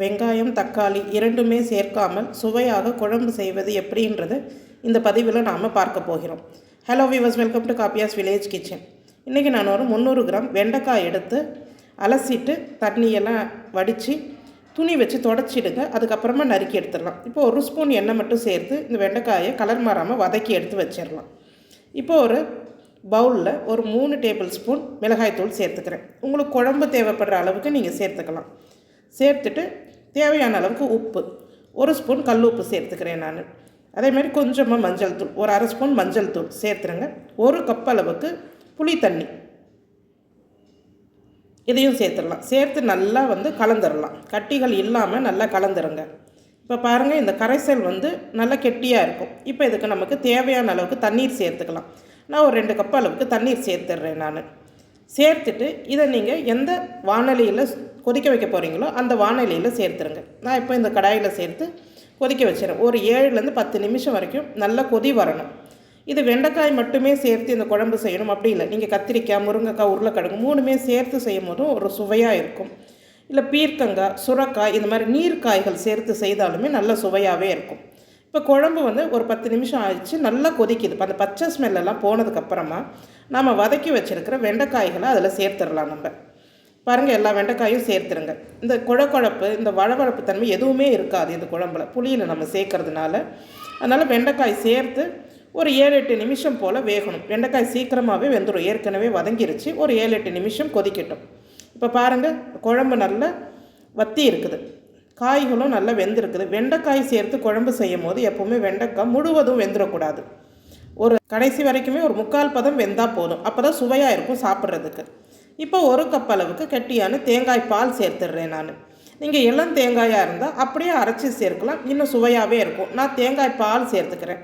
வெங்காயம் தக்காளி இரண்டுமே சேர்க்காமல் சுவையாக குழம்பு செய்வது எப்படின்றது இந்த பதிவில் நாம் பார்க்க போகிறோம். Hello viewers welcome to Kappiyas village kitchen இன்றைக்கி நான் ஒரு முந்நூறு கிராம் வெண்டைக்காய் எடுத்து அலசிட்டு தண்ணியெல்லாம் வடித்து துணி வச்சு தொடச்சிடுங்க. அதுக்கப்புறமா நறுக்கி எடுத்துடலாம். இப்போ ஒரு ஸ்பூன் எண்ணெய் மட்டும் சேர்த்து இந்த வெண்டைக்காயை கலர் மாறாமல் வதக்கி எடுத்து வச்சிடலாம். இப்போ ஒரு பவுலில் ஒரு மூணு டேபிள் ஸ்பூன் மிளகாய்த்தூள் சேர்த்துக்கிறேன். உங்களுக்கு குழம்பு தேவைப்படுற அளவுக்கு நீங்கள் சேர்த்துக்கலாம். சேர்த்துட்டு தேவையான அளவுக்கு உப்பு. ஒரு ஸ்பூன் கல் உப்பு சேர்த்துக்கிறேன் நான். அதேமாதிரி கொஞ்சமாக மஞ்சள் தூள். ஒரு அரை ஸ்பூன் மஞ்சள் தூள் சேர்த்துருங்க. ஒரு கப் அளவுக்கு புளி தண்ணி. இதையும் சேர்த்துடலாம். சேர்த்து நல்லா வந்து கலந்துடலாம். கட்டிகள் இல்லாமல் நல்லா கலந்துருங்க. இப்போ பாருங்கள் இந்த கரைசல் வந்து நல்லா கெட்டியாக இருக்கும். இப்போ இதுக்கு நமக்கு தேவையான அளவுக்கு தண்ணீர் சேர்த்துக்கலாம். நான் ஒரு ரெண்டு கப் அளவுக்கு தண்ணீர் சேர்த்துடுறேன் நான். சேர்த்துட்டு இதை நீங்கள் எந்த வானொலியில் கொதிக்க வைக்க போகிறீங்களோ அந்த வானொலியில் சேர்த்துருங்க. நான் இப்போ இந்த கடாயில் சேர்த்து கொதிக்க வச்சிடறேன். ஒரு ஏழுலேருந்து பத்து நிமிஷம் வரைக்கும் நல்லா கொதி வரணும். இது வெண்டைக்காய் மட்டுமே சேர்த்து இந்த குழம்பு செய்யணும். அப்படி இல்லை. நீங்கள் கத்திரிக்காய் முருங்கைக்காய் உருளைக்கிழங்கு மூணுமே சேர்த்து செய்யும் போதும் ஒரு சுவையாக இருக்கும். இல்லை பீர்க்கங்காய் சுரக்காய் இந்த மாதிரி நீர்க்காய்கள் சேர்த்து செய்தாலுமே நல்ல சுவையாகவே இருக்கும். இப்போ குழம்பு வந்து ஒரு பத்து நிமிஷம் ஆயிடுச்சு நல்லா கொதிக்குது. இப்போ அந்த பச்சை ஸ்மெல்லெல்லாம் போனதுக்கப்புறமா நாம் வதக்கி வச்சுருக்கிற வெண்டைக்காய்களை அதில் சேர்த்துடலாம் நம்ம. பாருங்கள் எல்லா வெண்டைக்காயும் சேர்த்துருங்க. இந்த குழக்குழப்பு இந்த வழவழப்பு தன்மை எதுவுமே இருக்காது இந்த குழம்புல. புளியில் நம்ம சேர்க்கறதுனால. அதனால் வெண்டைக்காய் சேர்த்து ஒரு ஏழு எட்டு நிமிஷம் போல் வேகணும். வெண்டைக்காய் சீக்கிரமாகவே வெந்துடும் ஏற்கனவே வதங்கிருச்சு. ஒரு ஏழு எட்டு நிமிஷம் கொதிக்கட்டும். இப்போ பாருங்கள் குழம்பு நல்லா வத்தி இருக்குது. காய்களும் நல்லா வெந்திருக்குது. வெண்டைக்காய் சேர்த்து குழம்பு செய்யும் போது எப்போவுமே வெண்டைக்காய் முழுவதும் வெந்துடக்கூடாது ஒரு கடைசி வரைக்குமே ஒரு முக்கால் பதம் வெந்தால் போதும். அப்போ தான் சுவையாக இருக்கும் சாப்பிட்றதுக்கு. இப்போ ஒரு கப் அளவுக்கு கெட்டியான தேங்காய் பால் சேர்த்துடுறேன் நான். நீங்கள் இளம் தேங்காயாக இருந்தால் அப்படியே அரைச்சி சேர்க்கலாம். இன்னும் சுவையாகவே இருக்கும். நான் தேங்காய் பால் சேர்த்துக்கிறேன்.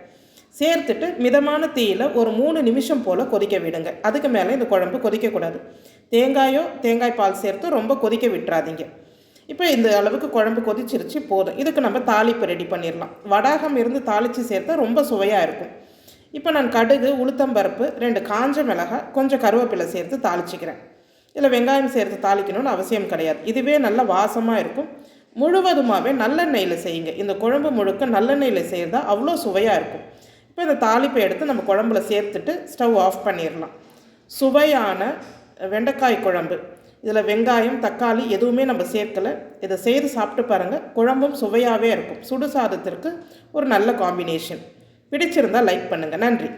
சேர்த்துட்டு மிதமான தீயில் ஒரு மூணு நிமிஷம் போல் கொதிக்க விடுங்க. அதுக்கு மேலே இந்த குழம்பு கொதிக்கக்கூடாது. தேங்காயோ தேங்காய் பால் சேர்த்து ரொம்ப கொதிக்க விட்டுறாதீங்க. இப்போ இந்த அளவுக்கு குழம்பு கொதிச்சிருச்சு போதும். இதுக்கு நம்ம தாளிப்பு ரெடி பண்ணிடலாம். வடாகம் இருந்து தாளித்து சேர்த்தா ரொம்ப சுவையாக இருக்கும். இப்போ நான் கடுகு உளுத்தம்பருப்பு ரெண்டு காஞ்ச மிளகாய் கொஞ்சம் கருவேப்பிலை சேர்த்து தாளிச்சிக்கிறேன். இதில் வெங்காயம் சேர்த்து தாளிக்கணும்னு அவசியம் கிடையாது. இதுவே நல்ல வாசமாக இருக்கும். முழுவதுமாகவே நல்லெண்ணெயில் செய்யுங்க. இந்த குழம்பு முழுக்க நல்லெண்ணெயில் செய்கிறதா அவ்வளோ சுவையாக இருக்கும். இப்போ இந்த தாளிப்பை எடுத்து நம்ம குழம்புல சேர்த்துட்டு ஸ்டவ் ஆஃப் பண்ணிடலாம். சுவையான வெண்டைக்காய் குழம்பு. இதில் வெங்காயம் தக்காளி எதுவுமே நம்ம சேர்க்கலை. இதை செய்து சாப்பிட்டு பாருங்கள் குழம்பும் சுவையாகவே இருக்கும். சுடு சாதத்திற்கு ஒரு நல்ல காம்பினேஷன் பிடிச்சிருந்தால் லைக் பண்ணுங்கள் நன்றி.